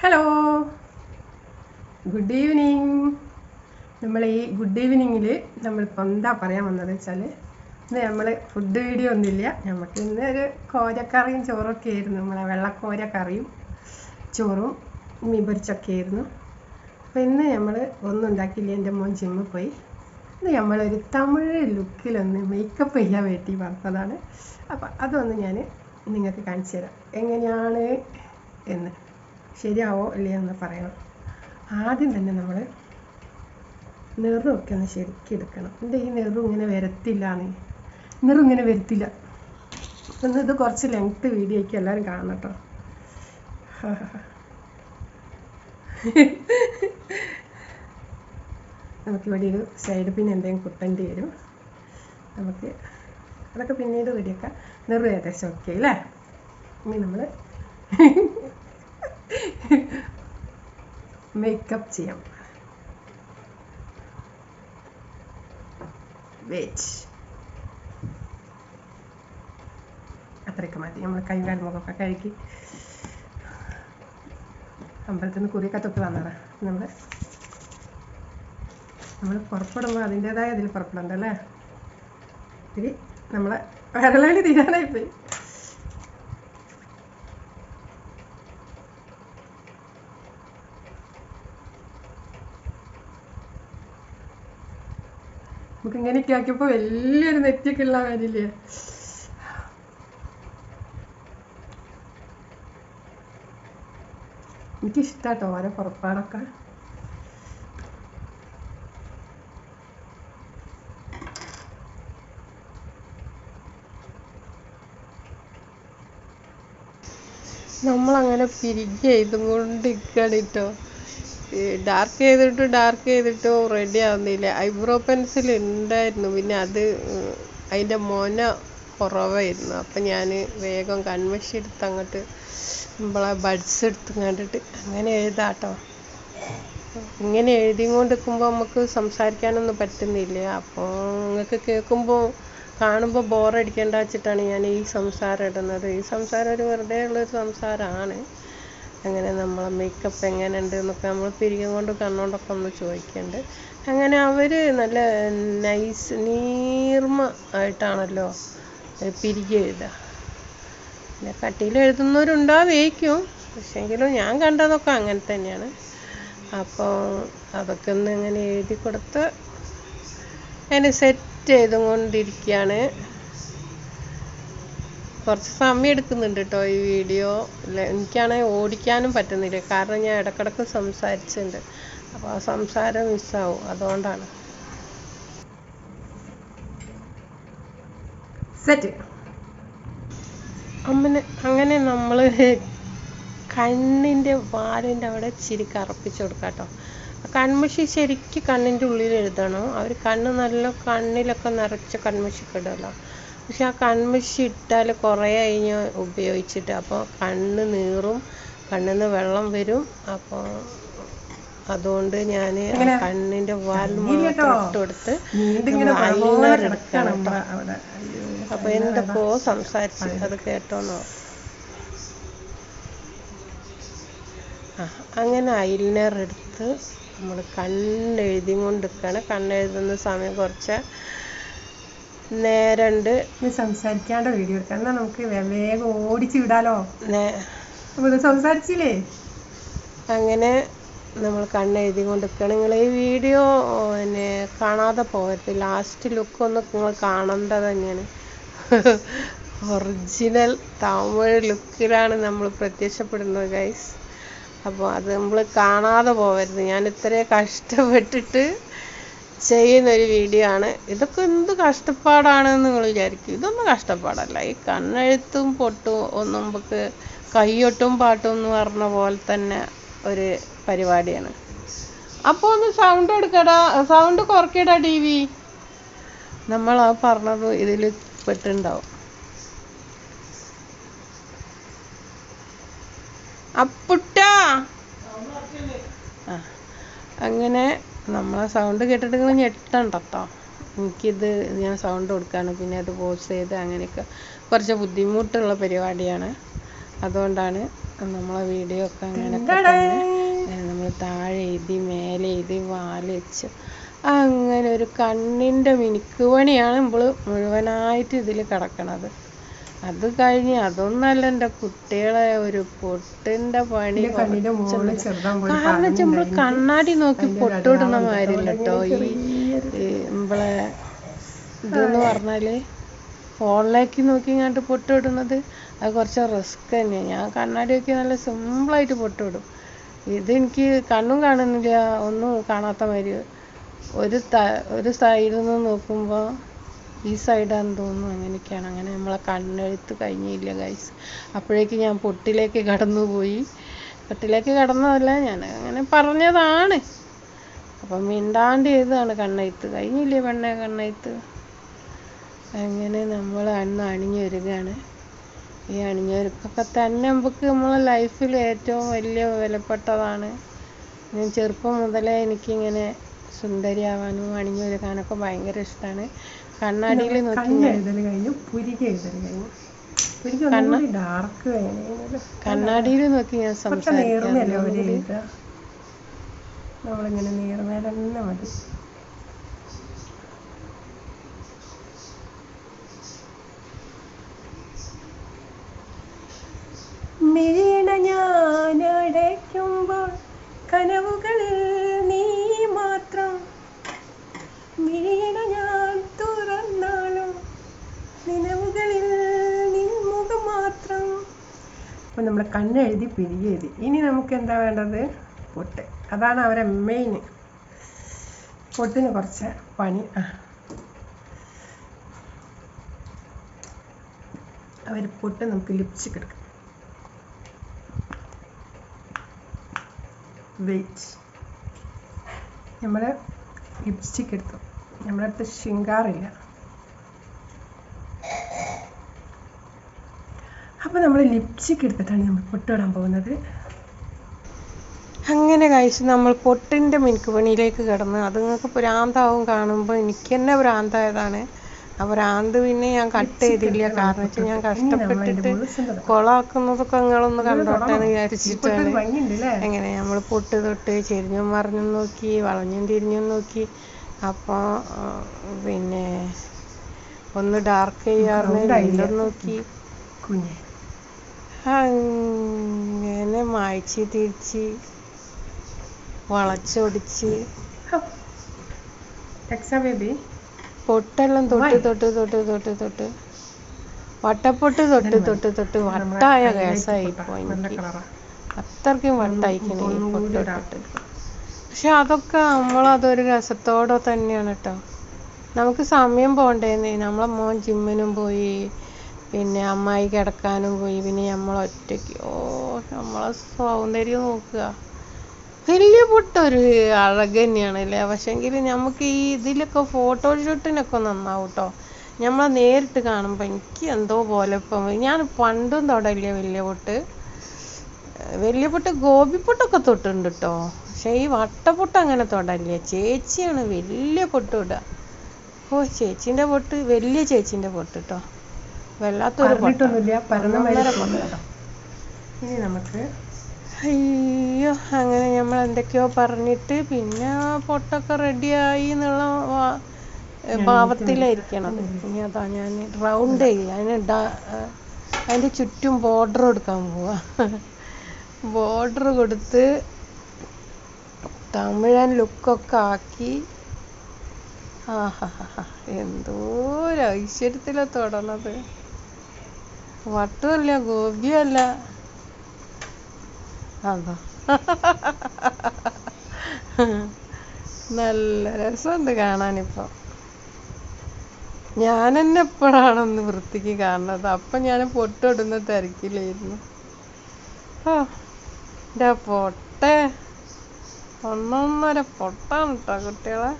Hello good evening നമ്മൾ ഈ good ഈവനിങ്ങിൽ നമ്മളിപ്പോൾ എന്താ പറയാൻ വന്നത് വെച്ചാൽ ഇന്ന് നമ്മൾ ഫുഡ് വീഡിയോ ഒന്നുമില്ല. നമുക്ക് ഇന്ന് ഒരു കോരക്കറിയും ചോറൊക്കെ ആയിരുന്നു. നമ്മളെ വെള്ളക്കോര കറിയും ചോറും മീൻ പൊരിച്ചൊക്കെ ആയിരുന്നു. അപ്പോൾ ഇന്ന് നമ്മൾ ഒന്നും ഉണ്ടാക്കിയില്ല. എന്റെ മോൻ ജിമ്മിൽ പോയി. ഇത് നമ്മളൊരു തമിഴ് ലുക്കിലൊന്ന് മേക്കപ്പ് ചെയ്യാൻ വേണ്ടി വന്നതാണ്. അപ്പോൾ അതൊന്ന് ഞാൻ നിങ്ങൾക്ക് കാണിച്ചു തരാം. എങ്ങനെയാണ് എന്ന്. ശരിയാവോ ഇല്ലയോ എന്ന് പറയണം. ആദ്യം തന്നെ നമ്മൾ നിറമൊക്കെ ഒന്ന് ശരിക്കും എടുക്കണം. എന്താ ഈ നിറം ഇങ്ങനെ വരത്തില്ലാന്ന് നിറം ഇങ്ങനെ വരത്തില്ല. ഒന്ന് ഇത് കുറച്ച് ലെങ്ത്ത് വീഡിയോ ആക്കി എല്ലാവരും കാണണം കേട്ടോ. നമുക്കിവിടെ ഒരു സൈഡ് പിന്നെ എന്തെങ്കിലും കുത്തേണ്ടി വരും. നമുക്ക് അതൊക്കെ പിന്നീട് റെഡിയാക്കാം നിറം ഏകദേശം ഓക്കെ അല്ലേ? ഇനി നമ്മൾ മേക്കപ്പ് ചെയ്യാം. വെയിറ്റ് അത്രയൊക്കെ മതി. നമ്മൾ കൈ കാൽ മുഖമൊക്കെ കഴുകി അമ്പലത്തിൽ നിന്ന് കുറിയൊക്കെ തൊട്ട് വന്നതാ. നമ്മൾ നമ്മൾ പുറപ്പെടുമ്പോൾ അതിന്റെതായ ഇതിൽ പുറപ്പെടണ്ടല്ലേ ഇത്തിരി നമ്മളെ വിരളി തീരാനായിപ്പോയി. നമുക്ക് ഇങ്ങനെയൊക്കെ ആക്കിയപ്പോ വലിയൊരു നെറ്റിയൊക്കെ ഉള്ള കാര്യമില്ലേ എനിക്കിഷ്ടാട്ടോ ഓരോ പുറപ്പാടൊക്കെ. നമ്മളങ്ങനെ പിരികെ കൊണ്ട് കൊണ്ടിരിക്കുകയാണ് കേട്ടോ ഡാർക്ക് ചെയ്തിട്ട് ഡാർക്ക് ചെയ്തിട്ട് റെഡി ആവുന്നില്ല. ഐബ്രോ പെൻസിൽ ഉണ്ടായിരുന്നു. പിന്നെ അത് അതിന്റെ മൊന കുറവായിരുന്നു. അപ്പം ഞാൻ വേഗം കൺമഷി എടുത്ത് അങ്ങോട്ട് നമ്മളെ ബഡ്സ് എടുത്ത് കണ്ടിട്ട് അങ്ങനെ എഴുതാട്ടോ. ഇങ്ങനെ എഴുതിക്കൊണ്ട് നിൽക്കുമ്പോൾ നമുക്ക് സംസാരിക്കാനൊന്നും പറ്റുന്നില്ല. അപ്പോൾ നിങ്ങൾക്ക് കേൾക്കുമ്പോൾ കാണുമ്പോൾ ബോറടിക്കേണ്ട വെച്ചിട്ടാണ് ഞാൻ ഈ സംസാരം ഇടുന്നത്. ഈ സംസാരം ഒരു വെറുതെ ഉള്ളൊരു സംസാരമാണ്. അങ്ങനെ നമ്മളെ മേക്കപ്പ് എങ്ങനെയുണ്ട് എന്നൊക്കെ നമ്മൾ പിരികം കൊണ്ട് കണ്ണോണ്ടൊക്കെ ഒന്ന് ചോദിക്കുന്നുണ്ട് അങ്ങനെ അവർ നല്ല നൈസ് നീർമ ആയിട്ടാണല്ലോ പിരികെ എഴുതുക പിന്നെ കട്ടിയിൽ എഴുതുന്നവരുണ്ടാവേക്കും. പക്ഷെങ്കിലും ഞാൻ കണ്ടതൊക്കെ അങ്ങനെ തന്നെയാണ്. അപ്പോൾ അതൊക്കെ ഒന്ന് ഇങ്ങനെ എഴുതി കൊടുത്ത് അതിനെ സെറ്റ് ചെയ്തും കൊണ്ടിരിക്കുകയാണ് കുറച്ച് സമയം എടുക്കുന്നുണ്ട് കേട്ടോ ഈ വീഡിയോ. എനിക്കാണെങ്കിൽ ഓടിക്കാനും പറ്റുന്നില്ല. കാരണം ഞാൻ ഇടക്കിടക്ക് സംസാരിച്ചിട്ടുണ്ട് അപ്പോൾ ആ സംസാരം മിസ്സാവും. അതുകൊണ്ടാണ്. സെറ്റ് അമ്മനെ അങ്ങനെ നമ്മൾ കണ്ണിന്റെ വാലിന്റെ അവിടെ ചിരി കറുപ്പിച്ച് കൊടുക്കുക കേട്ടോ കൺമഷി ശരിക്ക് കണ്ണിന്റെ ഉള്ളിൽ എഴുതണം. അവർ കണ്ണ് നല്ല കണ്ണിലൊക്കെ നിറച്ച് കൺമഷിയൊക്കെ ഇടുമല്ലോ പക്ഷെ ആ കൺമഷി ഇട്ടാൽ കുറേ കഴിഞ്ഞ് ഉപയോഗിച്ചിട്ട്. അപ്പോൾ കണ്ണ് നീറും കണ്ണിൽ നിന്ന് വെള്ളം വരും. അപ്പോൾ അതുകൊണ്ട് ഞാൻ കണ്ണിന്റെ വാൽ മാത്രം ഇട്ട് കൊടുത്ത് ഐലൈനർ എടുക്കണം അപ്പോൾ എന്തൊക്കെയോ സംസാരിച്ച് അത് കേട്ടോന്നോ അങ്ങനെ ഐലൈനർ എടുത്ത് നമ്മൾ കണ്ണെഴുതി കൊണ്ടിരിക്കുകയാണ് കണ്ണെഴുതുന്ന സമയം കുറച്ച് നേരണ്ട് സംസാരിക്കാണ്ട് വീഡിയോ എടുക്കാം. എന്നാൽ നമുക്ക് വേഗം ഓടിച്ച് വിടാലോ? സംസാരിച്ചില്ലേ? അങ്ങനെ നമ്മൾ കണ്ണെഴുതി കൊണ്ടിരിക്കണം. നിങ്ങൾ ഈ വീഡിയോ പിന്നെ കാണാതെ പോകരുത്. ലാസ്റ്റ് ലുക്ക് ഒന്ന് നിങ്ങൾ കാണേണ്ടത് തന്നെയാണ്. ഒറിജിനൽ തമിഴ് ലുക്കിലാണ് നമ്മൾ പ്രത്യക്ഷപ്പെടുന്നത് ഗൈസ് അപ്പോൾ അത് നമ്മൾ കാണാതെ പോകരുത്. ഞാൻ ഇത്രയും കഷ്ടപ്പെട്ടിട്ട് ചെയ്യുന്നൊരു വീഡിയോ ആണ്. ഇതൊക്കെ എന്ത് കഷ്ടപ്പാടാണെന്ന് നിങ്ങൾ വിചാരിക്കും. ഇതൊന്നും കഷ്ടപ്പാടല്ല. ഈ കണ്ണെഴുത്തും പൊട്ടും ഒന്നും നമുക്ക് കയ്യൊട്ടും പാട്ടും എന്ന് പറഞ്ഞ പോലെ തന്നെ ഒരു പരിപാടിയാണ്. അപ്പോൾ ഒന്ന് സൗണ്ട് എടുക്കടാ. സൗണ്ട് കുറയ്ക്കടാ ടി വി നമ്മൾ ആ പറഞ്ഞത് ഇതിൽ പെട്ടുണ്ടാവും. അപ്പുട്ടാ അങ്ങനെ നമ്മളെ സൗണ്ട് കേട്ടിട്ട് നിങ്ങൾ ഞെട്ടണ്ട കേട്ടോ എനിക്കിത് ഞാൻ സൗണ്ട് കൊടുക്കുകയാണ് പിന്നെ അത് പോസ് ചെയ്ത് അങ്ങനെയൊക്കെ കുറച്ച് ബുദ്ധിമുട്ടുള്ള പരിപാടിയാണ്. അതുകൊണ്ടാണ് നമ്മളെ വീഡിയോ ഒക്കെ അങ്ങനെയൊക്കെ തന്നെ നമ്മൾ താഴെ എഴുതി മേലെ എഴുതി വാലിച്ച് അങ്ങനെ ഒരു കണ്ണിന്റെ മിനുക്ക് പണിയാണ് നമ്മൾ മുഴുവനായിട്ട് ഇതിൽ കിടക്കണത്. അത് കഴിഞ്ഞ് അതൊന്നല്ല എന്റെ കുട്ടികളെ ഒരു പൊട്ടിന്റെ പണി കാരണം വെച്ചാൽ നമ്മൾ കണ്ണാടി നോക്കി പൊട്ടിടുന്ന മാതിരില്ല കേട്ടോ. ഈ ഈ നമ്മളെ ഇതെന്ന് പറഞ്ഞാൽ ഫോണിലേക്ക് നോക്കി ഇങ്ങോട്ട് പൊട്ടിടുന്നത് അത് കുറച്ച് റിസ്ക് തന്നെയാണ് ഞാൻ കണ്ണാടി നോക്കി നല്ല സിമ്പിളായിട്ട് പൊട്ടിടും ഇതെനിക്ക് കണ്ണും കാണുന്നില്ല ഒന്നും കാണാത്ത മാതിരി. ഒരു ത ഒരു സൈഡിൽ നിന്ന് നോക്കുമ്പോൾ ഈ സൈഡാന്ന് തോന്നുന്നു. അങ്ങനെയൊക്കെയാണ്. അങ്ങനെ നമ്മളെ കണ്ണെഴുത്ത് കഴിഞ്ഞില്ല ഗൈസ് അപ്പോഴേക്ക് ഞാൻ പൊട്ടിലേക്ക് കടന്നുപോയി. പൊട്ടിലേക്ക് കടന്നതല്ല ഞാൻ അങ്ങനെ പറഞ്ഞതാണ്. അപ്പം മിണ്ടാണ്ട് ചെയ്തതാണ് കണ്ണെഴുത്ത്. കഴിഞ്ഞില്ലേ പെണ്ണെ കണ്ണെഴുത്ത്? അങ്ങനെ നമ്മൾ അന്ന് അണിഞ്ഞു വരികയാണ് ഈ അണിഞ്ഞൊരുക്കൊക്കെ തന്നെ നമുക്ക് നമ്മളെ ലൈഫിൽ ഏറ്റവും വലിയ വിലപ്പെട്ടതാണ്. ഞാൻ ചെറുപ്പം മുതലേ എനിക്കിങ്ങനെ സുന്ദരിയാവാനും അണിഞ്ഞൊരുക്കാനൊക്കെ ഭയങ്കര ഇഷ്ടമാണ് കണ്ണാടിയിൽ എഴുതൽ കഴിഞ്ഞു പുരിക എഴുതൽ കഴിഞ്ഞു. പുരിക ഡാർക്ക് വേണേനത് കണ്ണാടിയിൽ നോക്കി ഞാൻ നേർമയല്ലേ ഒരു എഴുതുക നമ്മളിങ്ങനെ നേർമേല തന്നെ മതി. മിഴിയണ ഞാൻ അടയ്ക്കുമ്പോൾ കനവുകളിൽ നീ മാത്രം. മിഴിയണ ഞാൻ തുറന്നാലും നിലവുകളിൽ നീ മുഖം മാത്രം. അപ്പം നമ്മൾ കണ്ണെഴുതി പിരിയെഴുതി ഇനി നമുക്ക് എന്താ വേണ്ടത്? പൊട്ട്. അതാണ് അവരെ മെയിൻ പൊട്ടിന് കുറച്ച് പണി. ആ. അവർ പൊട്ട് നമുക്ക് ലിപ്സ്റ്റിക് എടുക്കാം. വെയിറ്റ് നമ്മൾ ലിപ്സ്റ്റിക് എടുത്തു. നമ്മുടെ അടുത്ത് ശിങ്കാറില്ല. അപ്പോൾ നമ്മൾ ലിപ്സ്റ്റിക് എടുത്തിട്ടാണ് നമ്മൾ പൊട്ടിടാൻ പോകുന്നത്. അങ്ങനെ കഴിച്ച് നമ്മൾ പൊട്ടിന്റെ മിനുക്ക് പണിയിലേക്ക് കിടന്ന് അത് നിങ്ങൾക്ക് ഭ്രാന്താവും കാണുമ്പോൾ എനിക്ക് തന്നെ ഭ്രാന്തായതാണ് ആ ഭ്രാന്ത് പിന്നെ ഞാൻ കട്ട് ചെയ്തില്ല. കാരണം വെച്ചാൽ ഞാൻ കഷ്ടപ്പെട്ടിട്ട് കൊളാക്കുന്നതൊക്കെ നിങ്ങളൊന്ന് കണ്ടോട്ടെ എന്ന് വിചാരിച്ചിട്ടാണ്. എങ്ങനെ നമ്മൾ പൊട്ട് തൊട്ട് ചെരിഞ്ഞും മറിഞ്ഞും നോക്കി വളഞ്ഞും തിരിഞ്ഞും നോക്കി അപ്പോൾ പിന്നെ ഒന്ന് ഡാർക്ക് ചെയ്യാറുണ്ട് നോക്കി. കുഞ്ഞ്. അങ്ങനെ മായ്ച്ച് തിരിച്ച് വളച്ചൊടിച്ച്. ബേബി പൊട്ടെല്ലാം തൊട്ട് തൊട്ട് തൊട്ട് തൊട്ട് തൊട്ട്. വട്ടപ്പൊട്ട് തൊട്ട് തൊട്ട് തൊട്ട് വട്ടായ കേസായി പോയി അത്രയ്ക്കും വട്ടായിക്കണേ പൊട്ടിട്ടിട്ട് പക്ഷെ അതൊക്കെ നമ്മളതൊരു രസത്തോടെ തന്നെയാണ് കേട്ടോ നമുക്ക് സമയം പോണ്ടേന്നേ നമ്മളെ മോൻ ജിമ്മിനും പോയി പിന്നെ അമ്മായി കിടക്കാനും പോയി പിന്നെ നമ്മൾ ഒറ്റയ്ക്ക്. ഓ നമ്മളെ സൗന്ദര്യം നോക്കുക. വലിയ പൊട്ടൊരു അഴക് തന്നെയാണ് അല്ലേ പക്ഷെങ്കിൽ നമുക്ക് ഈ ഇതിലൊക്കെ ഫോട്ടോ ഷൂട്ടിനൊക്കെ നന്നാവും കേട്ടോ നമ്മളെ നേരിട്ട് കാണുമ്പോൾ എനിക്ക് എന്തോ പോലെ ഇപ്പം ഞാൻ പണ്ടും തൊടല്ലേ വലിയ പൊട്ട്. വലിയ പൊട്ട് ഗോപിപ്പൊട്ടൊക്കെ തൊട്ടുണ്ട് കേട്ടോ പക്ഷെ ഈ വട്ടപ്പൊട്ട് അങ്ങനെ തൊടല്ലേ ചേച്ചിയാണ് വലിയ പൊട്ട് ഇടുക ഓ ചേച്ചീന്റെ പൊട്ട് വലിയ ചേച്ചീന്റെ പൊട്ട് കേട്ടോ വല്ലാത്തൊരു ഇനി നമുക്ക് അയ്യോ അങ്ങനെ നമ്മൾ എന്തൊക്കെയോ പറഞ്ഞിട്ട് പിന്നെ പൊട്ടൊക്കെ റെഡിയായി എന്നുള്ള ഭാവത്തിലായിരിക്കണത് ഇനി അതാ ഞാൻ റൗണ്ട് ചെയ്യുക അതിന് അതിന്റെ ചുറ്റും ബോർഡർ കൊടുക്കാൻ പോവാ. ബോർഡർ കൊടുത്ത് തമിഴൻ ലുക്കൊക്കെ ആക്കി. എന്തോ ഒരു ഐശ്വര്യത്തിലാ തൊടണത് വട്ടുമല്ല ഗോപിയല്ല. അതാ. നല്ല രസമുണ്ട് കാണാനിപ്പോ. ഞാൻ തന്നെ എപ്പോഴാണൊന്ന് വൃത്തിക്ക് കാണുന്നത്? അപ്പൊ ഞാൻ പൊട്ടിടുന്ന തിരക്കിലായിരുന്നു. ആ. എന്റെ പൊട്ടെ. ഒന്നൊന്നര പൊട്ടാണ് കേട്ടോ കുട്ടികളെ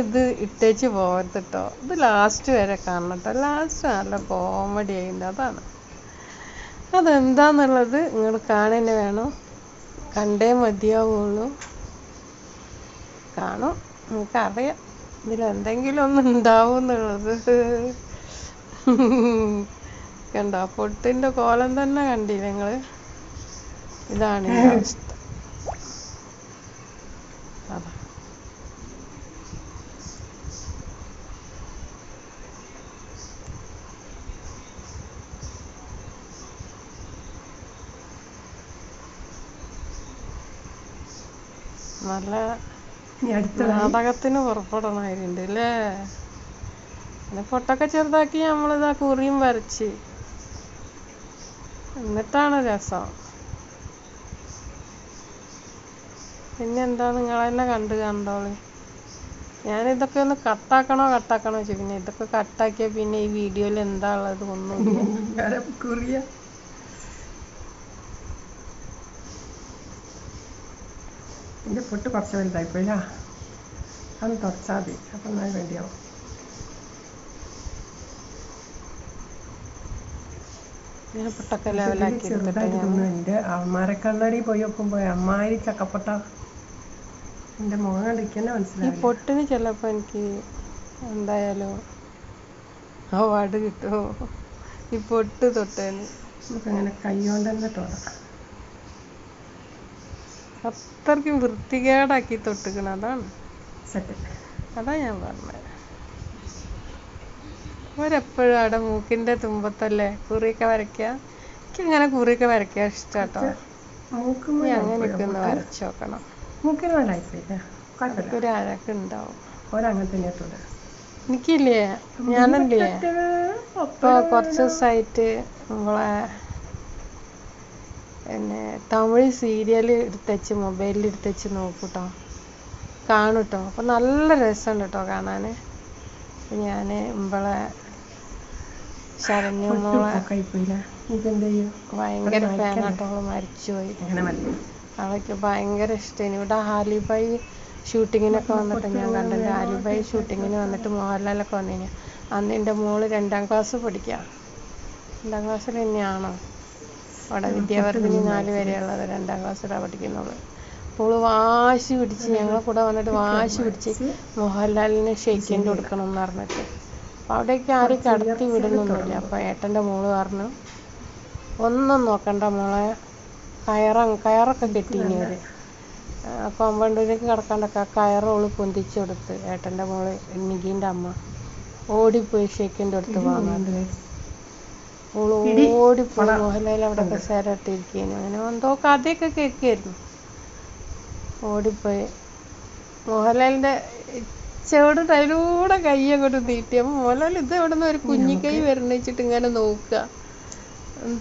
ഇത് ഇട്ടേച്ച് പോകരുത് കേട്ടോ ഇത് ലാസ്റ്റ് വരെ കാണണം കേട്ടോ ലാസ്റ്റ് നല്ല കോമഡി അതിന്റെ അതാണ്. അതെന്താന്നുള്ളത് നിങ്ങൾ കാണുന്നെ വേണം. കണ്ടേ മതിയാവുള്ളൂ. കാണും നിങ്ങൾക്കറിയാം ഇതിലെന്തെങ്കിലും ഒന്ന് ഉണ്ടാവും എന്നുള്ളത് കണ്ടോ പൊട്ടിന്റെ കോലം തന്നെ കണ്ടില്ലേ നിങ്ങൾ ഇതാണ് അവസ്ഥ നല്ല നാടകത്തിന് പുറപ്പെടണമായിട്ടുണ്ട് അല്ലേ? പിന്നെ പൊട്ടൊക്കെ ചെറുതാക്കി നമ്മളിതാ കുറിയും വരച്ച്. എന്നിട്ടാണ് രസം. പിന്നെ എന്താ നിങ്ങൾ തന്നെ കണ്ടു കണ്ടോളി. ഞാനിതൊക്കെ ഒന്ന് കട്ടാക്കണോ കട്ടാക്കണോ വെച്ചു പിന്നെ ഇതൊക്കെ കട്ടാക്കിയ പിന്നെ ഈ വീഡിയോയിൽ എന്താ ഉള്ളത് ഒന്നും എന്റെ പൊട്ട് കുറച്ച് വലുതായിപ്പോയില്ല അതൊന്ന് തുടച്ചാൽ മതി. അപ്പം എന്നാൽ വേണ്ടിയാവും ഞാൻ പൊട്ടൊക്കെ ലെവലാക്കി ചെറുതായിട്ട് എന്റെ എന്റെ അമ്മാരക്കണ്ണാടി പോയി നോക്കുമ്പോൾ അമ്മാരി ചക്കപ്പൊട്ട. എന്റെ മുഖം കണ്ടിരിക്കുന്ന ഈ മനസ്സിലായി പൊട്ടിന് ചിലപ്പോൾ എനിക്ക് എന്തായാലും അവാർഡ് കിട്ടുമോ ഈ പൊട്ട് തൊട്ടേന്. നമുക്കങ്ങനെ കൈ കൊണ്ട് തന്നെ തൊടാം അത്രയ്ക്കും വൃത്തികേടാക്കി തൊട്ടുക്കണം അതാണ്. സെറ്റ് അതാ ഞാൻ പറഞ്ഞത് അവരെപ്പോഴും അവിടെ മൂക്കിന്റെ തുമ്പത്തല്ലേ? കുറിയൊക്കെ വരയ്ക്കുക എനിക്കിങ്ങനെ കുറിയൊക്കെ വരയ്ക്കാൻ ഇഷ്ടാട്ടോ. മൂക്കും മൂക്ക് ഒന്ന് വരച്ചു നോക്കണം. മൂക്കിന് വേണ്ടായിപ്പോയില്ലേ കുഴപ്പമില്ല ഒരു തന്നെ തൊടുക എനിക്കില്ലേ? ഞാനല്ലേ? ഇപ്പൊ കുറച്ച് ദിവസമായിട്ട് നമ്മളെ പിന്നെ തമിഴ് സീരിയൽ എടുത്തച്ച് മൊബൈലിൽ എടുത്തച്ച് നോക്കൂട്ടോ. കാണൂട്ടോ. അപ്പൊ നല്ല രസമുണ്ട് കേട്ടോ കാണാന്. ഞാൻ ഞാൻ ഇമ്പളെ ശരണ്യ മോളെ ഭയങ്കര ഫാനാട്ടോ മരിച്ചുപോയി. അവൾക്ക് ഭയങ്കര ഇഷ്ടമാണ് ഇവിടെ ഹാലിബായി ഷൂട്ടിങ്ങിനൊക്കെ വന്നിട്ട് ഞാൻ കണ്ടിട്ടുണ്ട്. ഹാലിബായി ഷൂട്ടിങ്ങിന് വന്നിട്ട് മോഹൻലാലൊക്കെ വന്നിന്. അന്ന് എന്റെ മോൾ രണ്ടാം ക്ലാസ് പഠിക്കുക രണ്ടാം ക്ലാസ്സിൽ തന്നെയാണോ? അവിടെ വിദ്യാവർദ്ധിനി നാല് വരെയുള്ളത് രണ്ടാം ക്ലാസ്സിലാണ് പഠിക്കുന്നത്. അപ്പോൾ വാശി പിടിച്ച് ഞങ്ങളെ കൂടെ വന്നിട്ട് വാശി പിടിച്ച് മോഹൻലാലിന് ഷെയ്ക്കിന്റെ കൊടുക്കണം എന്ന് പറഞ്ഞിട്ട്. അപ്പോൾ അവിടേക്ക് ആരും കടത്തി വിടുന്നൊന്നുമില്ല. അപ്പോൾ ഏട്ടന്റെ മോൾ പറഞ്ഞു ഒന്നും നോക്കണ്ട മോളെ കയറ കയറൊക്കെ കെട്ടീനി അവർ. ആ കോമ്പൗണ്ടിലേക്ക് കിടക്കാണ്ടൊക്കെ ആ കയറ് ഓൾ പൊന്തിച്ചു കൊടുത്ത്. ഏട്ടന്റെ മോൾ നികീന്റെ അമ്മ ഓടിപ്പോയി ഷെയ്ക്കിന്റെ അടുത്ത് വാങ്ങാൻ. ഓൾ ഓടിപ്പോയി മോഹൻലാൽ അവിടെ കസേര ഇട്ടിരിക്കുന്നു അങ്ങനെ എന്തോ കഥയൊക്കെ കേൾക്കായിരുന്നു ഓടിപ്പോയി. മോഹൻലാലിന്റെ ചേട്ടൻ അതിലൂടെ കൈ അങ്ങോട്ട് നീട്ടി. അപ്പൊ മോഹൻലാൽ ഇത് എവിടെ നിന്ന് ഒരു കുഞ്ഞിക്കൈ വരണിച്ചിട്ട് ഇങ്ങനെ നോക്കുക.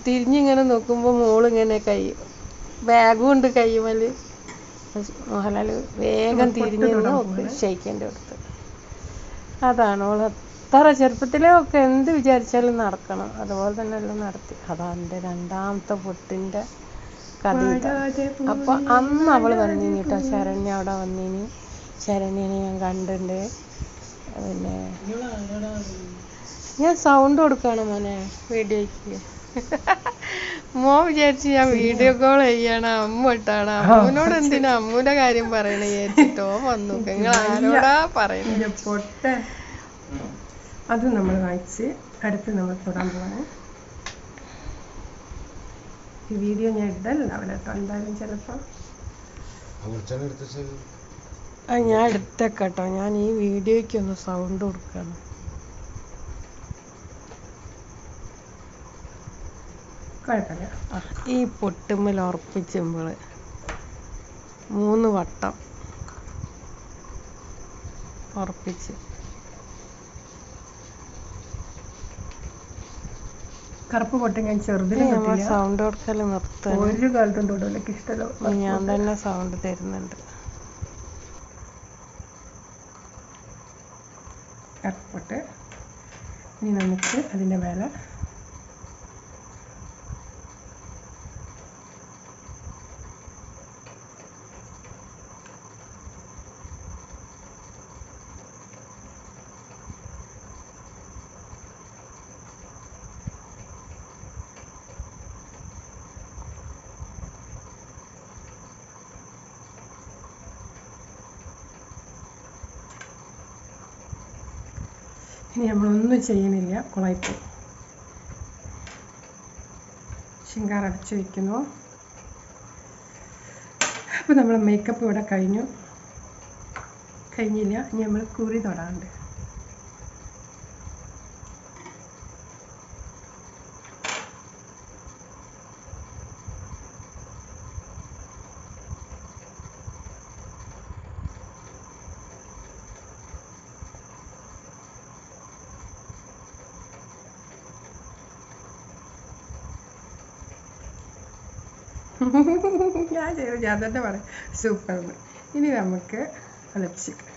തിരിഞ്ഞിങ്ങനെ നോക്കുമ്പോ മോളിങ്ങനെ കൈ ബാഗും ഉണ്ട് കൈമൽ മോഹൻലാൽ വേഗം തിരിഞ്ഞ് നോക്ക് ഷെയ്ക്കിന്റെ അടുത്ത് അതാണ് ഓൾ അത്ര ചെറുപ്പത്തിലെ ഒക്കെ എന്ത് വിചാരിച്ചാലും നടക്കണം. അതുപോലെ തന്നെ എല്ലാം നടത്തി. അതാ എന്റെ രണ്ടാമത്തെ പൊട്ടിന്റെ കഥ അപ്പൊ അന്ന് അവൾ വന്നിനി കേട്ടോ. ശരണ്യ അവിടെ വന്നിനി. ശരണ്യനെ ഞാൻ കണ്ടിട്ടുണ്ട് പിന്നെ ഞാൻ സൗണ്ട് കൊടുക്കാണ് മോനെ വീഡിയോയ്ക്ക് മോ വിചാരിച്ചു ഞാൻ വീഡിയോ കോൾ ചെയ്യണ. അമ്മട്ടാണ് അമ്മനോട് അമ്മൂനോട് എന്തിനാ അമ്മൂന്റെ കാര്യം പറയണ വിചാരിച്ചിട്ടോ വന്നു. നിങ്ങൾ ആരോടാ പറയുന്നത് ഇതിന്റെ അത് നമ്മൾ വായിച്ച് അടുത്ത് നമ്മൾ തൊടാൻ പോവാണ്. ഈ വീഡിയോ ഞാൻ ഇടലുണ്ടാവില്ല കേട്ടോ എന്തായാലും ചിലപ്പോൾ ആ ഞാൻ എടുത്തേക്കട്ടോ. ഞാൻ ഈ വീഡിയോയ്ക്ക് ഒന്ന് സൗണ്ട് കൊടുക്കണം. കുഴപ്പമില്ല. ഈ പൊട്ടുമ്മൽ ഉറപ്പിച്ചുമ്പോൾ മൂന്ന് വട്ടം ഉറപ്പിച്ച്. കറുപ്പ് പൊട്ടും ഞാൻ ചെറുതിന് നമ്മൾ സൗണ്ട് കൊടുക്കൽ നിർത്തണം. ഒരു കാലത്തും തൊടില്ല എനിക്ക് ഇഷ്ടമല്ല. ഞാൻ തന്നെ സൗണ്ട് തരുന്നുണ്ട്. കറുപ്പ് പൊട്ട്. ഇനി നമുക്ക് അതിന്റെ മേലെ ഇനി നമ്മളൊന്നും ചെയ്യണില്ല. കുളയപ്പം ശിങ്കാർ അടച്ച് വയ്ക്കുന്നു അപ്പോൾ നമ്മൾ മേക്കപ്പ് ഇവിടെ കഴിഞ്ഞു. കഴിഞ്ഞില്ല. ഇനി നമ്മൾ കുറി തൊടാണ്ട്. ഞാൻ ചെയ്തു. ഞാൻ തന്നെ പറയാം. സൂപ്പർന്ന് ഇനി നമുക്ക് ലിപ്സ്റ്റിക്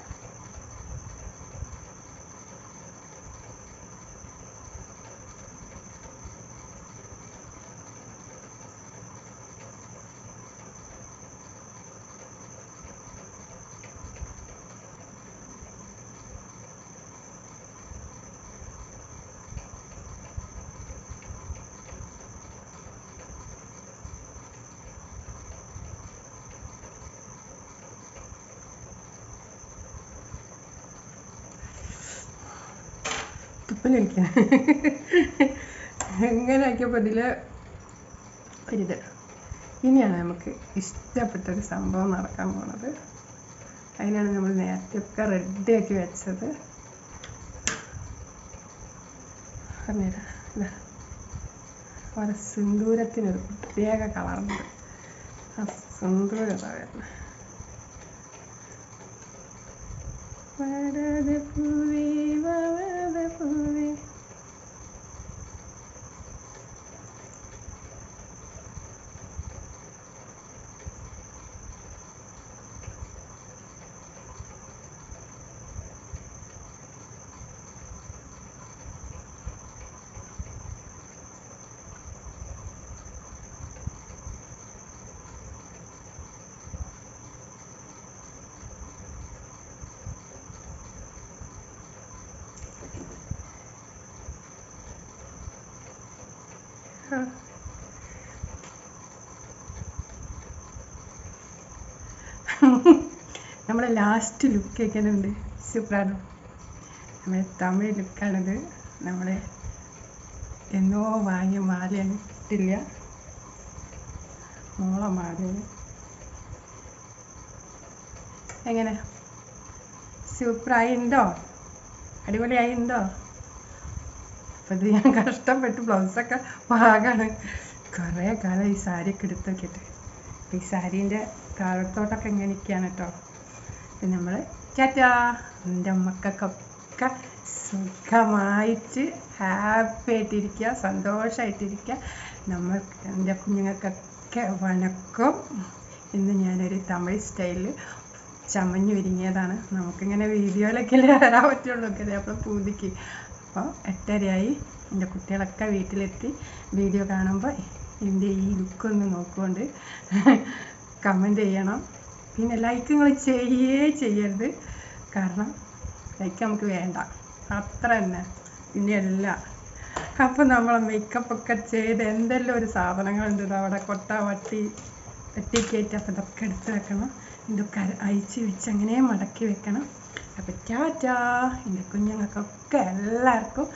ഇങ്ങനെ ആക്കിയപ്പോൾ ഇതിൽ ഒരിത് ഇനിയാണ് നമുക്ക് ഇഷ്ടപ്പെട്ട ഒരു സംഭവം നടക്കാൻ പോണത്. അതിനാണ് നമ്മൾ നേരത്തെ ഒക്കെ റെഡിയാക്കി വെച്ചത്. പറഞ്ഞുതരാം. ഇതാ. ഓരോ സിന്ദൂരത്തിനൊരു പ്രത്യേക കളറുണ്ട് ആ സിന്ദൂരം വരുന്നത് വരദ പൂവേ വരദ പൂവേ ആ. നമ്മുടെ ലാസ്റ്റ് ലുക്ക് എങ്ങനെയുണ്ട് സൂപ്പറാണ്. നമ്മുടെ തമിഴ് ലുക്കാണിത് നമ്മളെ എന്നോ വാങ്ങിയ മാലയാണ് കിട്ടില്ല മോളെ മാലയാണ്. എങ്ങനെ? സൂപ്പറായി ഉണ്ടോ അടിപൊളിയായി ഉണ്ടോ ഇത് ഞാൻ കഷ്ടപ്പെട്ട്. ബ്ലൗസൊക്കെ പാകാണ്. കുറേ കാലം ഈ സാരിയൊക്കെ എടുത്ത് നോക്കിയിട്ട് ഈ സാരീന്റെ താഴത്തോട്ടൊക്കെ ഇരിക്കുകയാണ് കേട്ടോ പിന്നെ നമ്മൾ ചാറ്റാ എന്റെ അമ്മക്കൊക്കെ സുഖമായിട്ട് ഹാപ്പി ആയിട്ടിരിക്കുക സന്തോഷമായിട്ടിരിക്കുക നമ്മൾ എന്റെ കുഞ്ഞുങ്ങൾക്കൊക്കെ വണക്കം. ഇന്ന് ഞാനൊരു തമിഴ് സ്റ്റൈലിൽ ചമഞ്ഞു ഒരുങ്ങിയതാണ്. നമുക്കിങ്ങനെ വീഡിയോയിലൊക്കെ വരാൻ പറ്റുള്ളൂ. അപ്പോൾ പൂതിക്ക് അപ്പോൾ എട്ടരയായി. എന്റെ കുട്ടികളൊക്കെ വീട്ടിലെത്തി. വീഡിയോ കാണുമ്പോൾ എന്റെ ഈ ലുക്കൊന്ന് നോക്കുകൊണ്ട് കമന്റ് ചെയ്യണം. പിന്നെ ലൈക്ക് നിങ്ങൾ ചെയ്യേ ചെയ്യരുത്. കാരണം ലൈക്ക് നമുക്ക് വേണ്ട. അത്ര തന്നെ. പിന്നെയല്ല അപ്പം നമ്മൾ മേക്കപ്പ് ഒക്കെ ചെയ്ത് എന്തെല്ലാം ഒരു സാധനങ്ങളുണ്ട് അവിടെ കൊട്ട വട്ടി വെട്ടിക്കയറ്റി അപ്പൊ ഇതൊക്കെ എടുത്ത് വെക്കണം. ഇതൊക്കെ അഴിച്ച് വെച്ച് അങ്ങനെ മടക്കി വെക്കണം. അപ്പോൾ ടാറ്റാ. എന്റെ കുഞ്ഞുങ്ങൾക്കൊക്കെ എല്ലാവർക്കും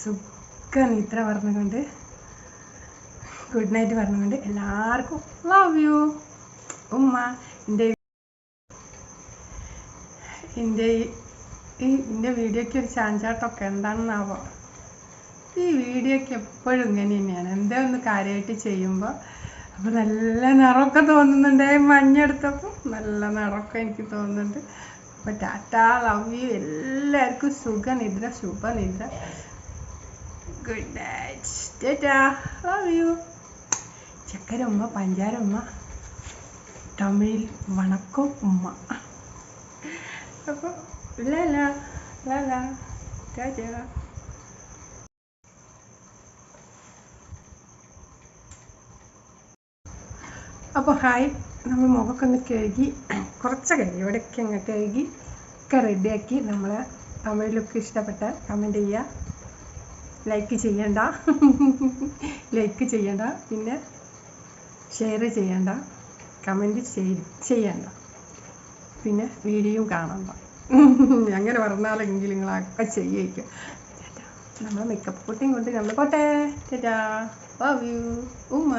സുഖം. ഇത്ര പറഞ്ഞുകൊണ്ട് ഗുഡ് നൈറ്റ് പറഞ്ഞുകൊണ്ട് എല്ലാവർക്കും ലവ് യു ഉമ്മ എന്റെ എന്റെ ഈ- എന്റെ വീഡിയോയ്ക്ക് ഒരു ചാഞ്ചാട്ടമൊക്കെ എന്താണെന്നാവോ? ഈ വീഡിയോയ്ക്ക് എപ്പോഴും ഇങ്ങനെ തന്നെയാണ്. എന്തേ ഒന്ന് കാര്യമായിട്ട് ചെയ്യുമ്പോൾ അപ്പോൾ നല്ല നിറമൊക്കെ തോന്നുന്നുണ്ട്. മഞ്ഞെടുത്തപ്പോൾ നല്ല നിറമൊക്കെ എനിക്ക് തോന്നുന്നുണ്ട്. അപ്പോൾ ടാറ്റ ലവ് യു എല്ലാവർക്കും സുഖനിദ്ര ശുഭനിദ്ര. Good night tata love you ചക്കര ഉമ്മ പഞ്ചാര ഉമ്മ തമിഴിൽ വണക്കം ഉമ്മ. അപ്പോൾ ലാല ലാല അപ്പോൾ ഹായ്. നമ്മൾ മുഖമൊക്കെ ഒന്ന് കഴുകി കുറച്ച് കഴുകി ഇവിടെയൊക്കെ അങ്ങ് കഴുകി ഒക്കെ റെഡിയാക്കി നമ്മൾ തമിഴിലൊക്കെ ലുക്ക് ഇഷ്ടപ്പെട്ട കമന്റ് ചെയ്യുക. ലൈക്ക് ചെയ്യണ്ട. ലൈക്ക് ചെയ്യണ്ട. പിന്നെ ഷെയർ ചെയ്യണ്ട. കമന്റ് ചെയ്യണ്ട. പിന്നെ വീഡിയോയും കാണണ്ട അങ്ങനെ പറഞ്ഞാലെങ്കിൽ നിങ്ങളൊക്കെ ചെയ്യിക്കും. നമ്മൾ മേക്കപ്പ് കുട്ടിയും കൊണ്ട് നമ്മൾ പോട്ടെ. ചേട്ടാ. ലവ് യു ഉമ്മ.